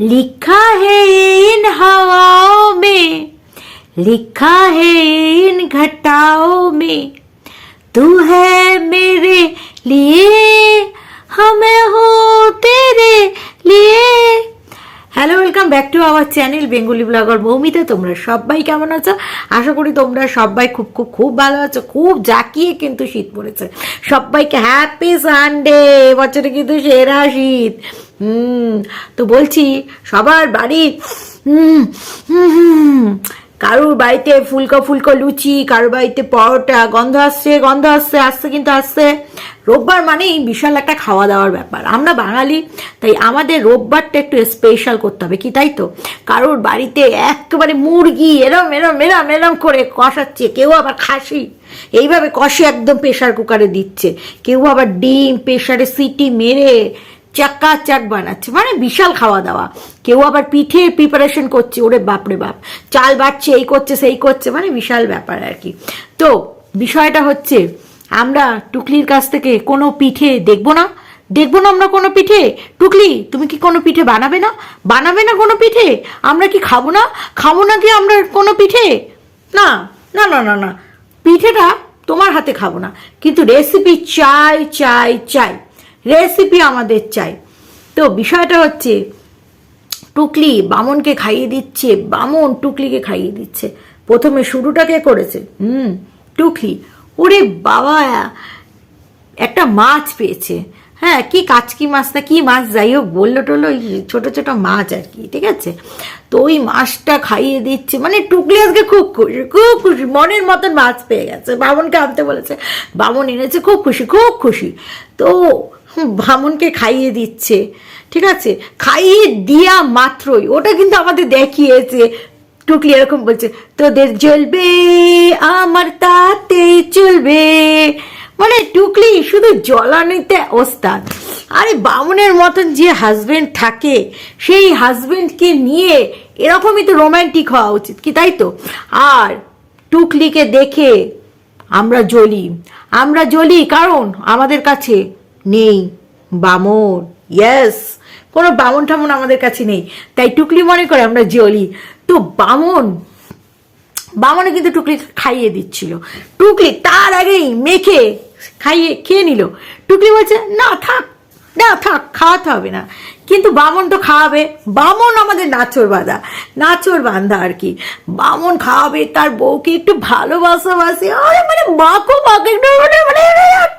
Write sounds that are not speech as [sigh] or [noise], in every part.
लिखा है इन हवाओं में, लिखा है इन घटाओं में। तू है मेरे लिए, हमें हो तेरे लिए। Hello welcome back to our channel Bengali blogger ভৌমিতে তোমরা সবাই কেমন আছো? আশা করি তোমরা সবাই খুব খুব খুব ভালো আছো। খুব জাকিয়ে কিন্তু শীত পড়েছে। সবাইকে হ্যাপি সানডে বছরে কিন্তু সেরা শীত। হুম, তো বলছি, সবার বাড়ি হুম হুম। কারোর বাড়িতে ফুলকো ফুলকো লুচি, কারোর বাড়িতে পরোটা, গন্ধ আসছে গন্ধ আসছে আসছে কিন্তু আসছে। রোববার মানেই বিশাল একটা খাওয়া দাওয়ার ব্যাপার। আমরা বাঙালি, তাই আমাদের রোববারটা একটু স্পেশাল করতে হবে, কি তাই তো? কারোর বাড়িতে একেবারে মুরগি এরম এরম এরম এরম করে কষাচ্ছে, কেউ আবার খাসি। এইভাবে কষে একদম প্রেশার কুকারে দিচ্ছে। কেউ আবার ডিম প্রেশারে সিটি মেরে চাক্কা চাক বানাচ্ছে মানে বিশাল খাওয়া দাওয়া। কেউ আবার পিঠের প্রিপারেশন করছে, ওরে বাপরে বাপ। চাল বাড়ছে এই করছে, সেই করছে মানে বিশাল ব্যাপার আর কি। তো, বিষয়টা হচ্ছে, আমরা টুকলির কাছ থেকে কোনো পিঠে দেখব না। দেখব না আমরা কোনো পিঠে? টুকলি, তুমি কি কোনো পিঠে বানাবে না? বানাবে না কোনো পিঠে? আমরা কি খাব না? খাব না কি আমরা কোনো পিঠে? না না না না না। পিঠেটা তোমার হাতে খাব না। কিন্তু রেসিপি চাই চাই চাই। রেসিপি আমাদের চাই। তো বিষয়টা হচ্ছে, টুকলি বামনকে খাইয়ে দিচ্ছে, বামন টুকলিকে খাইয়ে দিচ্ছে। প্রথমে শুরুটা কে করেছে? হুম, টুকলি। ওরে বাবা, একটা মাছ পেয়েছে। হ্যাঁ কি কাচকি মাছ না, কি মাছ, যাই হোক, বলল টললো ওই ছোটো ছোট মাছ আর কি, ঠিক আছে? তো ওই মাছটা খাইয়ে দিচ্ছে মানে টুকলি আজকে খুব খুশি খুব খুশি, মনের মতন মাছ পেয়ে গেছে। বামনকে আনতে বলেছে, বামন এনেছে, খুব খুশি খুব খুশি। তো বামনকে খাইয়ে দিচ্ছে, ঠিক আছে? খাইয়ে দিয়া মাত্রই। ওটা কিন্তু আমাদের দেখিয়েছে। টুকলি এরকম বলছে, তোদের জ্বলবে, আমার তাতে চলবে। মানে টুকলি শুধু জ্বলানিতে ওস্তাদ। আরে বামুনের মতন যে হাজবেন্ড থাকে, সেই হাজবেন্ডকে নিয়ে এরকমই তো রোম্যান্টিক হওয়া উচিত, কি তাই তো? আর টুকলিকে দেখে আমরা জ্বলি। আমরা জ্বলি কারণ আমাদের কাছে নেই। বামন ইয়েস কোনো বামন ঠামন আমাদের কাছে নেই। তাই টুকলি মনে করে আমরা জ্বলি তো বামন, বামনে কিন্তু টুকলি খাইয়ে দিচ্ছিল। টুকলি তার আগেই মেখে খাইয়ে খেয়ে নিল। টুকলি বলছে, না থাক না থাক, খাওয়াতে হবে না। কিন্তু বামন তো খাওয়াবে। বামন আমাদের নাচর বাঁধা। নাচর বান্ধা আর কি। বামন খাওয়াবে, তার বউকে একটু ভালোবাসা বাসে। আরে মানে মাকে একটু মানে মানে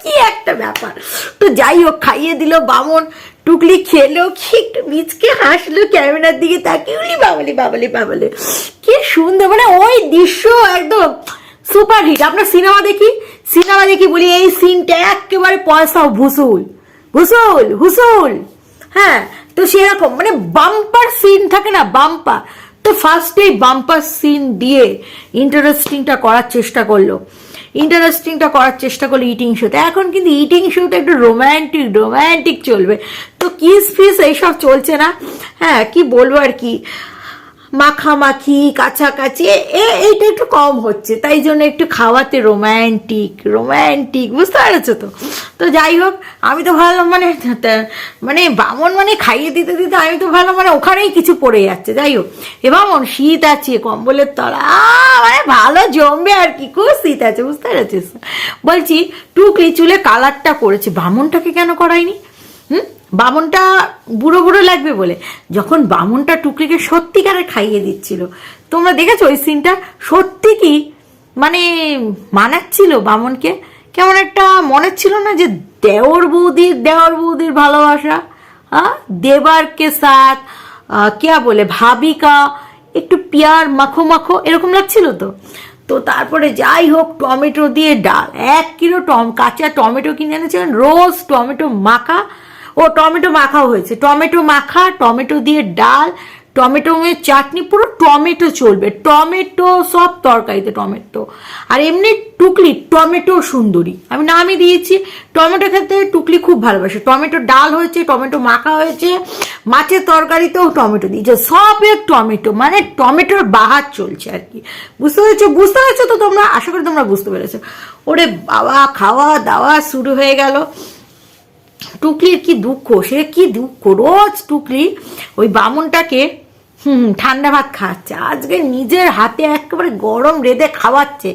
কি একটা ব্যাপার। তো যাই হোক, খাইয়ে দিল বামন। টুকলি খেলো কি একটু মিচকে হাসলো ক্যামেরার দিকে তাকিয়ে উলি বাবালি বাবালি বাবালি। কি সুন্দর মানে ওই দৃশ্য একদম সুপার হিট। আমরা সিনেমা দেখি? সিনেমা দেখি বলি, এই সিনটা একেবারে পয়সা ভুসুল। ভুসুল হুসুল হ্যাঁ তো সেরকম মানে বাম্পার সিন থাকে না বাম্পার তো ফার্স্টেই বাম্পার সিন দিয়ে ইন্টারেস্টিংটা করার চেষ্টা করল। ইন্টারেস্টিংটা করার চেষ্টা করল ইটিং শোতে এখন কিন্তু ইটিং শোতে একটু রোম্যান্টিক রোম্যান্টিক চলবে। তো কিস ফিস এইসব চলছে না। হ্যাঁ কি বলব আর কি? মাখামাখি, কাছাকাছি, এ- এইটা একটু কম হচ্ছে। তাই জন্য একটু খাওয়াতে রোম্যান্টিক রোম্যান্টিক বুঝতে পারছ তো? তো যাই হোক, আমি তো ভাবলাম মানে মানে বামন মানে খাইয়ে দিতে দিতে আমি তো ভাবলাম মানে ওখানেই কিছু পড়ে যাচ্ছে। যাই হোক, এ বামন, শীত আছে, কম্বলের তলা মানে ভালো জমবে আর কি, খুব শীত আছে, বুঝতে পেরেছিস? বলছি, টুকলি চুলে কালারটা করেছে, বামনটাকে কেন করায়নি হুম? বামনটা বুড়ো বুড়ো লাগবে বলে। যখন বামনটা টুকরিকে সত্যিকারে খাইয়ে দিচ্ছিল। তোমরা দেখেছ ওই সিনটা সত্যি কি? মানে মানাচ্ছিল বামনকে? কেমন একটা মনে ছিল না যে দেওর বৌদির দেওর বৌদির ভালোবাসা? হ্যাঁ দেবার কে সাথ क्या বলে, ভাবিকা, একটু পিয়ার, মাখো মাখো, এরকম লাগছিল তো। তো তারপরে যাই হোক, টমেটো দিয়ে ডাল, এক কিলো টম, কাঁচা টমেটো কিনে এনেছিলেন, রোজ টমেটো মাখা। ও, টমেটো মাখাও হয়েছে। টমেটো মাখা, টমেটো দিয়ে ডাল, টমেটো চাটনি, পুরো টমেটো চলবে। টমেটো সব তরকারিতে টমেটো। আর এমনি টুকলি টমেটো সুন্দরী। আমি নামই দিয়েছি। টমেটো খেতে টুকলি খুব ভালোবাসে। টমেটো ডাল হয়েছে, টমেটো মাখা হয়েছে, মাছের তরকারিতেও টমেটো দিয়েছে সবে টমেটো মানে টমেটোর বাহার চলছে আর কি। বুঝতে পেরেছ? বুঝতে পেরেছ তো তোমরা? আশা করি তোমরা বুঝতে পেরেছ। ওরে বাবা, খাওয়া দাওয়া শুরু হয়ে গেল। টুকলির কি দুঃখ? সে কি দুঃখ? রোজ টুকলি ওই বামুনটাকে হুম ঠান্ডা ভাত খাওয়াচ্ছে। আজকে নিজের হাতে একেবারে গরম রেঁধে খাওয়াচ্ছে।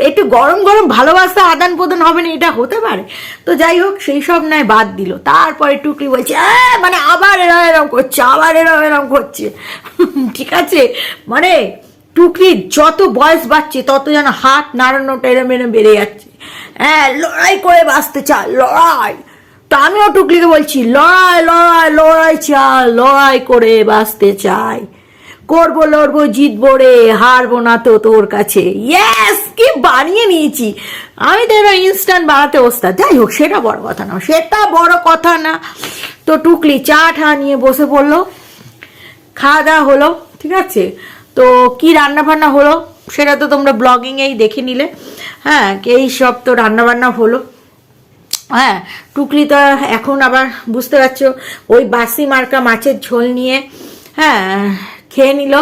একটু গরম গরম ভালোবাসা আদান প্রদান হবে না এটা হতে পারে? তো যাই হোক সেই সব নয় বাদ দিল। তারপরে টুকলি বলছে "আহ, মানে আবার এরম এরম করছে আবার এরম এরম করছে। [laughs] ঠিক আছে? মানে টুকরির যত বয়স বাড়ছে তত যেন হাত নাড়ানোটা এরম এরম বেড়ে যাচ্ছে। হ্যাঁ লড়াই করে বাঁচতে চায় লড়াই। তো আমিও টুকলিকে বলছি, লড়াই লড়াই লড়াই চাই, লড়াই করে বাঁচতে চাই। করব, লড়বো, জিতবো রে, হারবো না তো তোর কাছে। ইয়েস কি বানিয়ে নিয়েছি। আমি তো এবার ইনস্ট্যান্ট বানাতে ওস্তাদ। যাই হোক, সেটা বড় কথা না, সেটা বড় কথা না। তো টুকলি চা ঠা নিয়ে বসে পড়ল। খাওয়া দাওয়া হলো, ঠিক আছে? তো কি রান্না বান্না হলো, সেটা তো তোমরা ব্লগিংয়েই দেখে নিলে। হ্যাঁ এই সব তো রান্না বান্না হলো। হ্যাঁ টুকলি তো এখন আবার বুঝতে পারছ, ওই বাসি মার্কা মাছের ঝোল নিয়ে হ্যাঁ খেয়ে নিল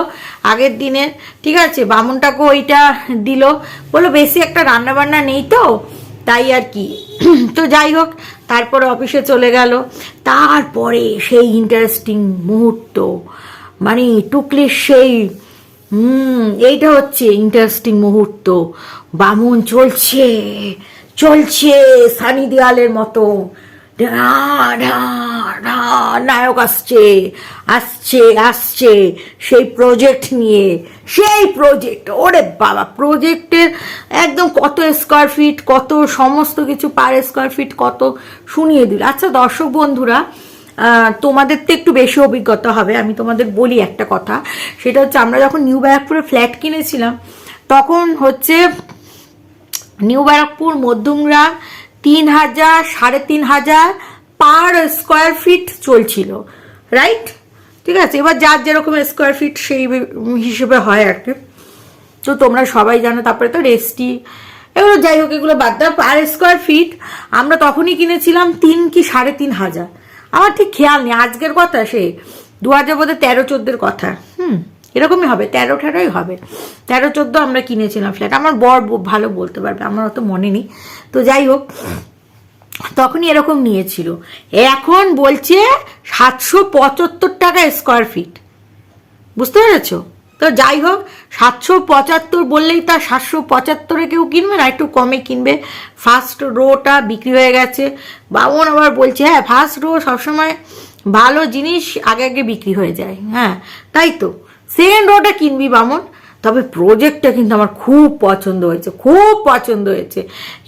আগের দিনে। ঠিক আছে বামুনটাকে ওইটা দিল। বলো বেশি একটা রান্না বান্না নেই তো? তাই আর কি। [clears throat] তো যাই হোক, তারপরে অফিসে চলে গেল। তারপরে সেই ইন্টারেস্টিং মুহূর্ত মানে টুকলির সেই, হুম, এইটা হচ্ছে ইন্টারেস্টিং মুহূর্ত। বামুন চলছে। চলছে সানি দেওয়ালের মতো। নায়ক আসছে আসছে আসছে। সেই প্রজেক্ট নিয়ে, সেই প্রজেক্ট ওরে বাবা প্রজেক্টের একদম কত স্কোয়ার ফিট কত সমস্ত কিছু পার স্কোয়ার ফিট কত শুনিয়ে দিল। আচ্ছা দর্শক বন্ধুরা তোমাদের তো একটু বেশি অভিজ্ঞতা হবে, আমি তোমাদের বলি একটা কথা। সেটা হচ্ছে, আমরা যখন নিউ ব্যারাকপুরে ফ্ল্যাট কিনেছিলাম, তখন হচ্ছে নিউ ব্যারাকপুর মধ্যমরা তিন হাজার, সাড়ে তিন হাজার পার স্কোয়ার ফিট চলছিল রাইট ঠিক আছে, এবার যার যেরকম স্কোয়ার ফিট সেই হিসেবে হয় আর কি। তো তোমরা সবাই জানো, তারপরে তো রেস্টি, এগুলো যাই হোক, এগুলো বাদ দাও, পার স্কোয়ার ফিট আমরা তখনই কিনেছিলাম তিন কি সাড়ে তিন হাজার। আমার ঠিক খেয়াল নেই, আজকের কথা সে, দু হাজার বোধ তেরো, চোদ্দের কথা, হুম। এরকমই হবে, তেরো ঠেরোই হবে। তেরো চোদ্দ আমরা কিনেছিলাম ফ্ল্যাট আমার বর ভালো বলতে পারবে, আমার অত মনে নেই। তো যাই হোক, তখনই এরকম নিয়েছিল। এখন বলছে সাতশো পঁচাত্তর টাকা স্কোয়ার ফিট বুঝতে পেরেছ? তো যাই হোক, সাতশো পঁচাত্তর বললেই তার সাতশো পঁচাত্তরে কেউ কিনবে না, একটু কমে কিনবে। ফার্স্ট রোটা বিক্রি হয়ে গেছে। বাবন আবার বলছে হ্যাঁ ফার্স্ট রো সবসময় ভালো জিনিস আগে আগে বিক্রি হয়ে যায়। হ্যাঁ তাই তো। সেকেন্ড রোটা কিনবি বামন। তবে প্রজেক্টটা কিন্তু আমার খুব পছন্দ হয়েছে, খুব পছন্দ হয়েছে।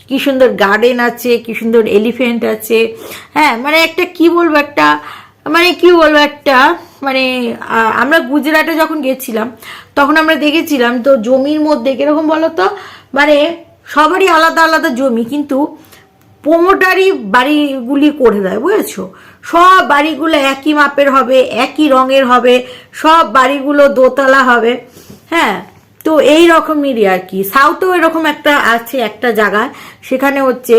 কি সুন্দর গার্ডেন আছে, কি সুন্দর এলিফেন্ট আছে। হ্যাঁ মানে একটা কি বলব একটা মানে কি বলব একটা মানে আমরা গুজরাটে যখন গেছিলাম, তখন আমরা দেখেছিলাম তো জমির মধ্যে কীরকম বলো তো মানে সবারই আলাদা আলাদা জমি, কিন্তু প্রোমোটারই বাড়িগুলি করে দেয়, বুঝেছ? সব বাড়িগুলো একই মাপের হবে, একই রঙের হবে, সব বাড়িগুলো দোতলা হবে হ্যাঁ? তো এই রকমেরই আর কি সাউথেও এরকম একটা আছে একটা জায়গায় সেখানে হচ্ছে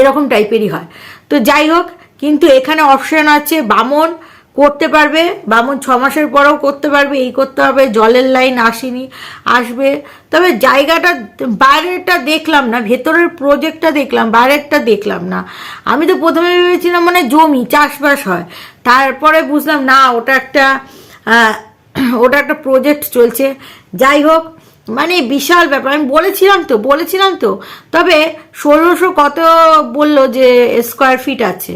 এরকম টাইপেরই হয়। তো যাই হোক, কিন্তু এখানে অপশন আছে বামন করতে পারবে, বামুন ছ মাসের পরেও করতে পারবে, এই করতে হবে, জলের লাইন আসেনি, আসবে। তবে জায়গাটা, বাইরেরটা দেখলাম না, ভেতরের প্রজেক্টটা দেখলাম, বাইরেরটা দেখলাম না। আমি তো প্রথমে ভেবেছিলাম মানে জমি, চাষবাস হয়। তারপরে বুঝলাম না, ওটা একটা ওটা একটা প্রজেক্ট চলছে। যাই হোক মানে বিশাল ব্যাপার। আমি বলেছিলাম তো বলেছিলাম তো। তবে ষোলোশো কত বলল যে স্কোয়ার ফিট আছে?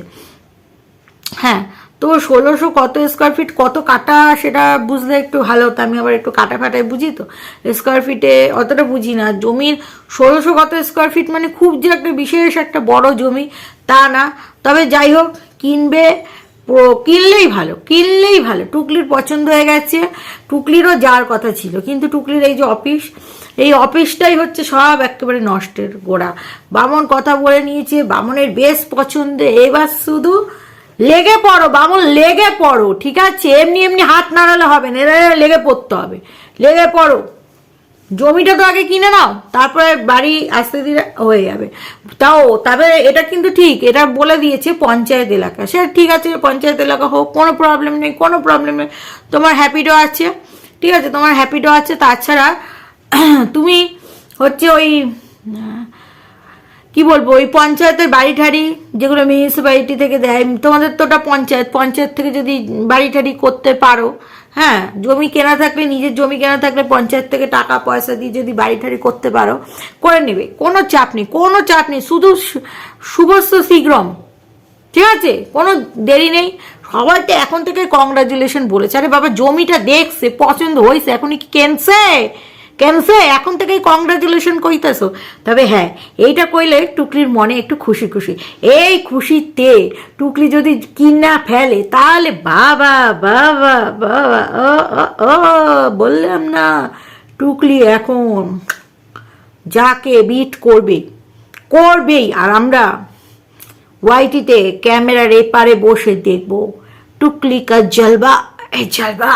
হ্যাঁ তো ষোলোশো কত স্কোয়ার ফিট কত কাটা সেটা বুঝলে একটু ভালো হতো। আমি আবার একটু কাটা ফাটায় বুঝি তো? স্কোয়ার ফিটে অতটা বুঝি না। জমির ষোলোশো কত স্কোয়ার ফিট মানে খুব যে একটা বিশেষ একটা বড় জমি, তা না। তবে যাই হোক, কিনবে কিনলেই ভালো কিনলেই ভালো। টুকলির পছন্দ হয়ে গেছে। টুকলিরও যাওয়ার কথা ছিল। কিন্তু টুকলির এই যে অফিস এই অফিসটাই হচ্ছে সব একেবারে নষ্টের গোড়া। বামন কথা বলে নিয়েছে, বামনের বেশ পছন্দ এবার শুধু লেগে পড়ো, বামন, লেগে পড়ো, ঠিক আছে? এমনি এমনি হাত নাড়ালে হবে না লেগে পড়তে হবে। লেগে পড়ো। জমিটা তো আগে কিনে নাও, তারপরে বাড়ি আসতে দিলে হয়ে যাবে। তাও তবে এটা কিন্তু ঠিক, এটা বলে দিয়েছে পঞ্চায়েত এলাকা। সে ঠিক আছে, পঞ্চায়েত এলাকা হোক, কোনো প্রবলেম নেই, কোনো প্রবলেম নেই। তোমার হ্যাপিডো আছে, ঠিক আছে? তোমার হ্যাপিডো আছে, তাছাড়া [clears throat] তুমি হচ্ছে ওই কি বলব, ওই পঞ্চায়েতের বাড়ি ঠাড়ি যেগুলো মিউনিসিপ্যালিটি থেকে দেয়, তোমাদের তো ওটা পঞ্চায়েত পঞ্চায়েত থেকে যদি বাড়ি ঠাড়ি করতে পারো হ্যাঁ জমি কেনা থাকলে, নিজের জমি কেনা থাকলে পঞ্চায়েত থেকে টাকা, পয়সা দিয়ে যদি বাড়ি ঠাড়ি করতে পারো, করে নেবে, কোনো চাপ নেই, কোনো চাপ নেই, শুধু শু- শুভস্য শীঘ্রম, ঠিক আছে? কোনো দেরি নেই, সবাই তো এখন থেকে কংগ্রাচুলেশন বলেছে, আরে বাবা, জমিটা দেখছে, পছন্দ হয়েছে এখনই কি কেনছে? কেনছে এখন থেকেই কংগ্রাচুলেশন কইতেছো। তবে হ্যাঁ এইটা কইলে টুকলির মনে একটু খুশি খুশি। এই খুশিতে টুকলি যদি কিনা ফেলে, তাহলে বাবা বাবা বাবা, ও বললাম না টুকলি এখন যাকে বিট করবে, করবেই। আর আমরা ওয়াইটিতে ক্যামেরার এপারে বসে দেখব। টুকলি কা জলবা, এ জলবা।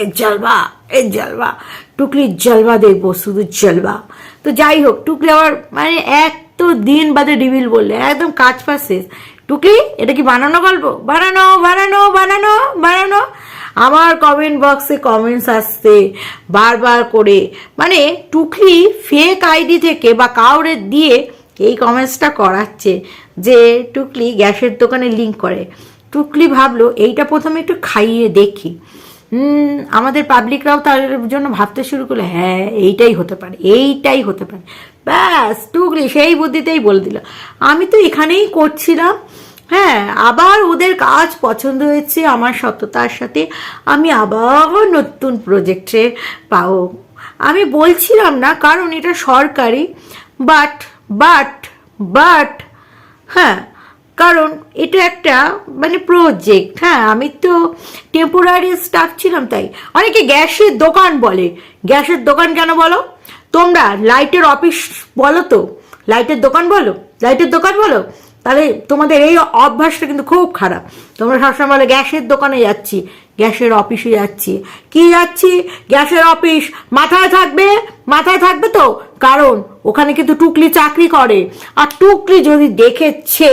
এ জলবা এ জলবা। টুকলির জলবা দেখব, শুধু জলবা। তো যাই হোক টুকলি আবার মানে এক তো দিন বাদে রিভিল বললে, একদম কাজ শেষ। টুকলি এটা কি বানানো গল্প? বানানো বানানো বানানো বানানো। আমার কমেন্ট বক্সে কমেন্টস আসছে বারবার করে। মানে টুকলি ফেক আইডি থেকে বা কাউরে দিয়ে এই কমেন্টসটা করাচ্ছে যে টুকলি গ্যাসের দোকানে লিঙ্ক করে। টুকলি ভাবলো, এইটা প্রথমে একটু খাইয়ে দেখি। আমাদের পাবলিকরাও তার জন্য ভাবতে শুরু করল হ্যাঁ এইটাই হতে পারে, এইটাই হতে পারে। ব্যাস টুকলি সেই বুদ্ধিতেই বলে দিল। আমি তো এখানেই করছিলাম। হ্যাঁ আবার ওদের কাজ পছন্দ হয়েছে আমার সততার সাথে। আমি আবার নতুন প্রজেক্টে পাবো। আমি বলছিলাম না, কারণ এটা সরকারি। বাট বাট বাট হ্যাঁ কারণ এটা একটা মানে প্রজেক্ট হ্যাঁ? আমি তো টেম্পোরারি স্টাফ ছিলাম তাই। অনেকে গ্যাসের দোকান বলে। গ্যাসের দোকান কেন বলো? তোমরা লাইটের অফিস বলো তো। লাইটের দোকান বলো? লাইটের দোকান বলো? তাহলে তোমাদের এই অভ্যাসটা কিন্তু খুব খারাপ। তোমরা সবসময় বলে, গ্যাসের দোকানে যাচ্ছি, গ্যাসের অফিসে যাচ্ছি। কি যাচ্ছি? গ্যাসের অফিস মাথায় থাকবে? মাথায় থাকবে তো? কারণ ওখানে কিন্তু টুকলি চাকরি করে। আর টুকলি যদি দেখেছে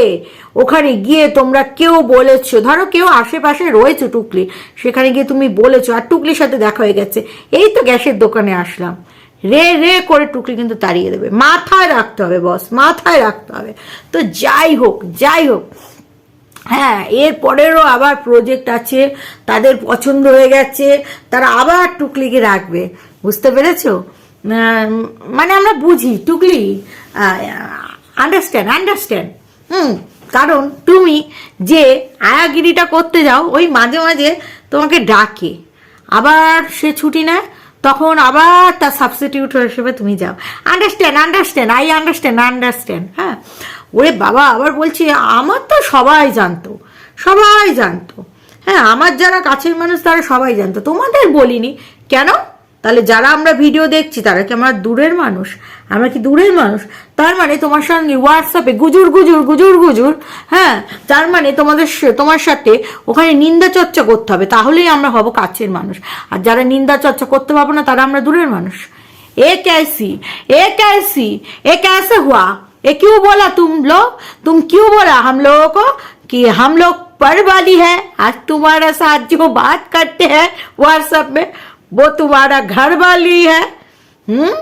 ওখানে গিয়ে তোমরা কেউ বলেছ, ধরো কেউ আশেপাশে রয়েছে টুকলি, সেখানে গিয়ে তুমি বলেছ, আর টুকলির সাথে দেখা হয়ে গেছে, এই তো গ্যাসের দোকানে আসলাম। রে রে করে টুকলি কিন্তু তাড়িয়ে দেবে। মাথায় রাখতে হবে বস মাথায় রাখতে হবে। তো যাই হোক যাই হোক। হ্যাঁ এর পরেরও আবার প্রজেক্ট আছে, তাদের পছন্দ হয়ে গেছে, তারা আবার টুকলিকে রাখবে। বুঝতে পেরেছ? মানে আমরা বুঝি, টুকলি আন্ডারস্ট্যান্ড আন্ডারস্ট্যান্ড হুম। কারণ তুমি যে আয়াগিরিটা করতে যাও, ওই মাঝে মাঝে তোমাকে ডাকে। আবার সে ছুটি নেয়, তখন আবার তার সাবস্টিটিউট হিসেবে তুমি যাও। Understand understand I understand understand হ্যাঁ? ওরে বাবা, আবার বলছি, আমার তো সবাই জানতো সবাই জানতো। হ্যাঁ আমার যারা কাছের মানুষ, তারা সবাই জানতো। তোমাদের বলিনি। কেন? তাহলে যারা আমরা ভিডিও দেখছি তারা কি আমার দূরের মানুষ আমরা কি দূরের মানুষ তার মানে তোমার সঙ্গে হোয়াটসঅ্যাপে গুজুর গুজুর গুজুর গুজুর হ্যাঁ তার মানে তোমাদের স- তোমার সাথে ওখানে নিন্দা চর্চা করতে হবে তাহলেই আমরা হব কাছের মানুষ আর যারা নিন্দা চর্চা করতে পারবো না তারা আমরা দূরের মানুষ এ कैसी ए कैसी ए कैसे हुआ ये क्यों बोला तुम लोग तुम क्यों बोला हम लोगों को कि हम लोग पर वाली है आज तुम्हारा साथ जो बात करते हैं व्हाट्सएप में वो तुम्हारा घर वाली है हम्म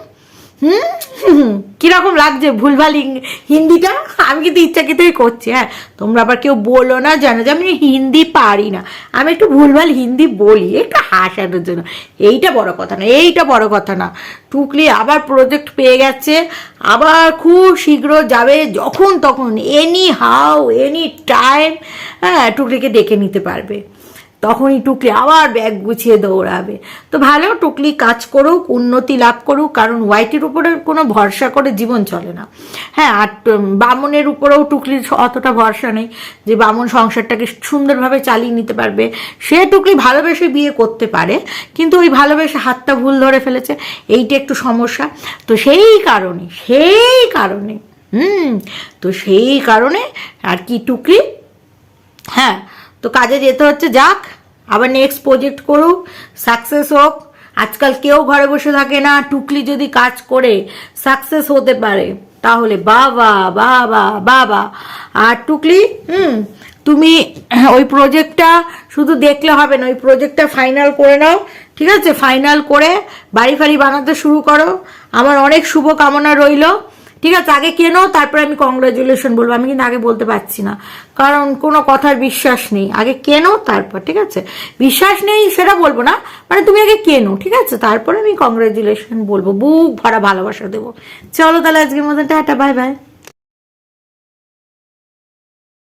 হুম হুম, কিরকম লাগছে ভুলভাল ইং- হিন্দিটা আমি কিন্তু ইচ্ছাকৃতই করছি হ্যাঁ তোমরা আবার কেউ বলো না জানো যে আমি হিন্দি পারি না আমি একটু ভুলভাল হিন্দি বলি একটু হাসানোর জন্য এইটা বড় কথা না এইটা বড় কথা না টুকলি আবার প্রজেক্ট পেয়ে গেছে আবার খুব শীঘ্র যাবে যখন তখন এনি হাউ এনি টাইম হ্যাঁ টুকলিকে ডেকে নিতে পারবে তখনই টুকলি আবার ব্যাগ গুছিয়ে দৌড়াবে। তো ভালো, টুকলি কাজ করুক, উন্নতি লাভ করুক, কারণ হোয়াইটের উপরে কোনো ভরসা করে জীবন চলে না। হ্যাঁ আর বামনের উপরেও টুকলির অতটা ভরসা নেই যে বামন সংসারটাকে সুন্দরভাবে চালিয়ে নিতে পারবে। সে টুকলি ভালোবেসে বিয়ে করতে পারে, কিন্তু ওই ভালোবেসে হাতটা ভুল ধরে ফেলেছে, এইটা একটু সমস্যা। তো সেই কারণে সেই কারণে, হুম, তো সেই কারণে আর কি টুকলি হ্যাঁ তো কাজে যেতে হচ্ছে, যাক, আবার নেক্সট প্রজেক্ট করুক সাকসেস হোক। আজকাল কেউ ঘরে বসে থাকে না, টুকলি যদি কাজ করে সাকসেস হতে পারে, তাহলে বাবা বাবা বাবা। আর টুকলি, হুম, তুমি [clears throat] ওই প্রজেক্টটা শুধু দেখলে হবে না, ওই প্রজেক্টটা ফাইনাল করে নাও, ঠিক আছে? ফাইনাল করে বাড়ি ফাড়ি বানাতে শুরু করো। আমার অনেক শুভ কামনা রইল। ঠিক আছে, আগে কেনো, তারপরে আমি কংগ্রাচুলেশন বলব, আমি কিন্তু আগে বলতে পারছি না। কারণ কোনো কথার বিশ্বাস নেই। আগে কেনো, তারপর, ঠিক আছে? বিশ্বাস নেই, সেটা বলব না মানে তুমি আগে কেনো, ঠিক আছে? তারপরে আমি কংগ্রাচুলেশন বলব, বুক ভরা ভালোবাসা দেবো। চলো তাহলে আজকের মতো টাটা বাই বাই